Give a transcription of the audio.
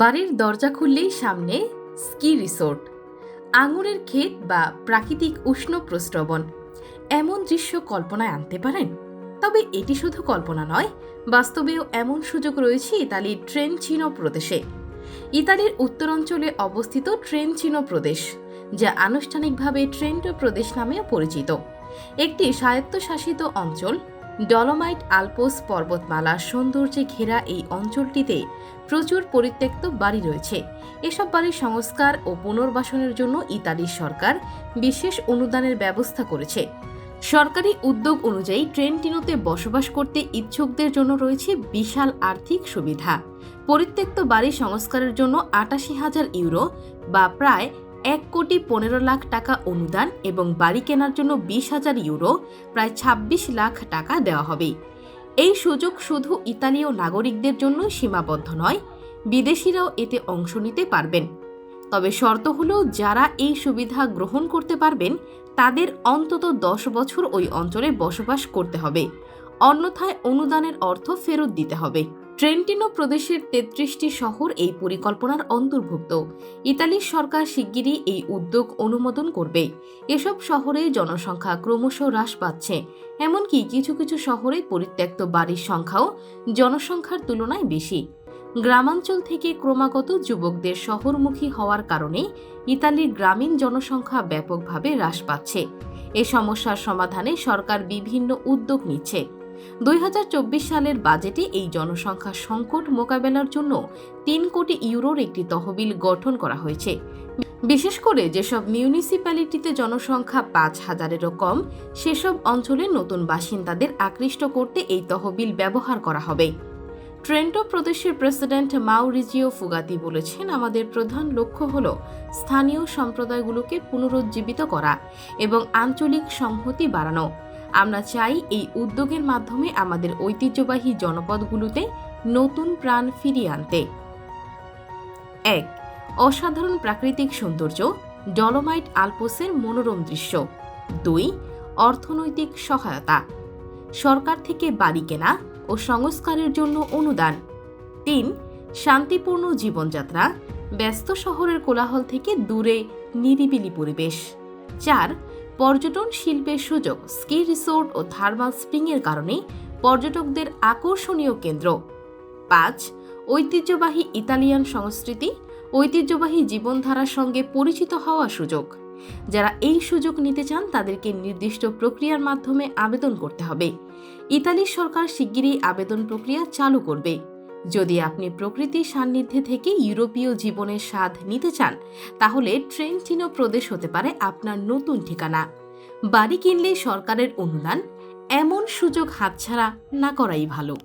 বাড়ির দরজা খুললেই সামনে স্কি রিসোর্ট। আঙুরের ক্ষেত বা প্রাকৃতিক উষ্ণ প্রস্রবণ। এমন দৃশ্য কল্পনায় আনতে পারেন? তবে এটি শুধু কল্পনা নয়, বাস্তবেও এমন সুযোগ রয়েছে ইতালির ট্রেনচিনো প্রদেশে। ইতালির উত্তরাঞ্চলে অবস্থিত ট্রেনচিনো প্রদেশ, যা আনুষ্ঠানিকভাবে ট্রেন্টো প্রদেশ নামেও পরিচিত। একটি স্বায়ত্তশাসিত অঞ্চল ডলোমাইট আলপোস পর্বতমালার সৌন্দর্যে ঘেরা এই অঞ্চলটিতে প্রচুর পরিত্যক্ত বাড়ি রয়েছে। এসব বাড়ির সংস্কার ও পুনর্বাসনের জন্য ইতালির সরকার বিশেষ অনুদানের ব্যবস্থা করেছে। সরকারি উদ্যোগ অনুযায়ী ট্রেনটিনোতে বসবাস করতে ইচ্ছুকদের জন্য রয়েছে বিশাল আর্থিক সুবিধা। পরিত্যক্ত বাড়ি সংস্কারের জন্য আটাশি হাজার ইউরো বা প্রায় এক কোটি পনেরো লাখ টাকা অনুদান এবং বাড়ি কেনার জন্য বিশ হাজার ইউরো, প্রায় ছাব্বিশ লাখ টাকা দেওয়া হবে। এই সুযোগ শুধু ইতালীয় নাগরিকদের জন্য সীমাবদ্ধ নয়, বিদেশিরাও এতে অংশ নিতে পারবেন। তবে শর্ত হলো, যারা এই সুবিধা গ্রহণ করতে পারবেন, তাদের অন্তত দশ বছর ওই অঞ্চলে বসবাস করতে হবে। অন্যথায় অনুদানের অর্থ ফেরত দিতে হবে। ট্রেন্টিনো প্রদেশের তেত্রিশটি শহর এই পরিকল্পনার অন্তর্ভুক্ত। ইতালির সরকার শিগগিরই এই উদ্যোগ অনুমোদন করবে। এসব শহরে জনসংখ্যা ক্রমশ হ্রাস পাচ্ছে। এমনকি কিছু কিছু শহরে পরিত্যক্ত বাড়ির সংখ্যাও জনসংখ্যার তুলনায় বেশি। গ্রামাঞ্চল থেকে ক্রমাগত যুবকদের শহরমুখী হওয়ার কারণে ইতালির গ্রামীণ জনসংখ্যা ব্যাপকভাবে হ্রাস পাচ্ছে। এ সমস্যার সমাধানে সরকার বিভিন্ন উদ্যোগ নিচ্ছে। দুই হাজার চব্বিশ সালের বাজেটে এই জনসংখ্যা সংকট মোকাবেলার জন্য তিন কোটি ইউরোর একটি তহবিল গঠন করা হয়েছে। বিশেষ করে যেসব মিউনিসিপ্যালিটিতে জনসংখ্যা পাঁচ হাজারেরও কম, সেসব অঞ্চলে নতুন বাসিন্দাদের আকৃষ্ট করতে এই তহবিল ব্যবহার করা হবে। ট্রেন্টো প্রদেশের প্রেসিডেন্ট মাউরিজিও ফুগাতি বলেছেন, আমাদের প্রধান লক্ষ্য হল স্থানীয় সম্প্রদায়গুলোকে পুনরুজ্জীবিত করা এবং আঞ্চলিক সংহতি বাড়ানো। আমরা চাই এই উদ্যোগের মাধ্যমে আমাদের ঐতিহ্যবাহী জনপদগুলোতে নতুন প্রাণ ফিরিয়ে আনতে। এক, অসাধারণ প্রাকৃতিক সৌন্দর্য, ডলোমাইট আলপোসের মনোরম দৃশ্য। দুই, অর্থনৈতিক সহায়তা। সরকার থেকে বাড়ি কেনা ও সংস্কারের জন্য অনুদান। তিন, শান্তিপূর্ণ জীবনযাত্রা, ব্যস্ত শহরের কোলাহল থেকে দূরে নিরিবিলি পরিবেশ। চার পর্যটন শিল্পের সুযোগ, স্কি রিসোর্ট ও থার্মাল স্প্রিংয়ের কারণে পর্যটকদের আকর্ষণীয় কেন্দ্র। পাঁচ, ঐতিহ্যবাহী ইতালিয়ান সংস্কৃতি, ঐতিহ্যবাহী জীবনধারার সঙ্গে পরিচিত হওয়ার সুযোগ। যারা এই সুযোগ নিতে চান, তাদেরকে নির্দিষ্ট প্রক্রিয়ার মাধ্যমে আবেদন করতে হবে। ইতালির সরকার শিগগিরই আবেদন প্রক্রিয়া চালু করবে। যদি আপনি প্রকৃতির সান্নিধ্যে থেকে ইউরোপীয় জীবনের স্বাদ নিতে চান, তাহলে ট্রেন্টিনো প্রদেশ হতে পারে আপনার নতুন ঠিকানা। বাড়ি কিনলে সরকারের অনুদান, এমন সুযোগ হাতছাড়া না করাই ভালো।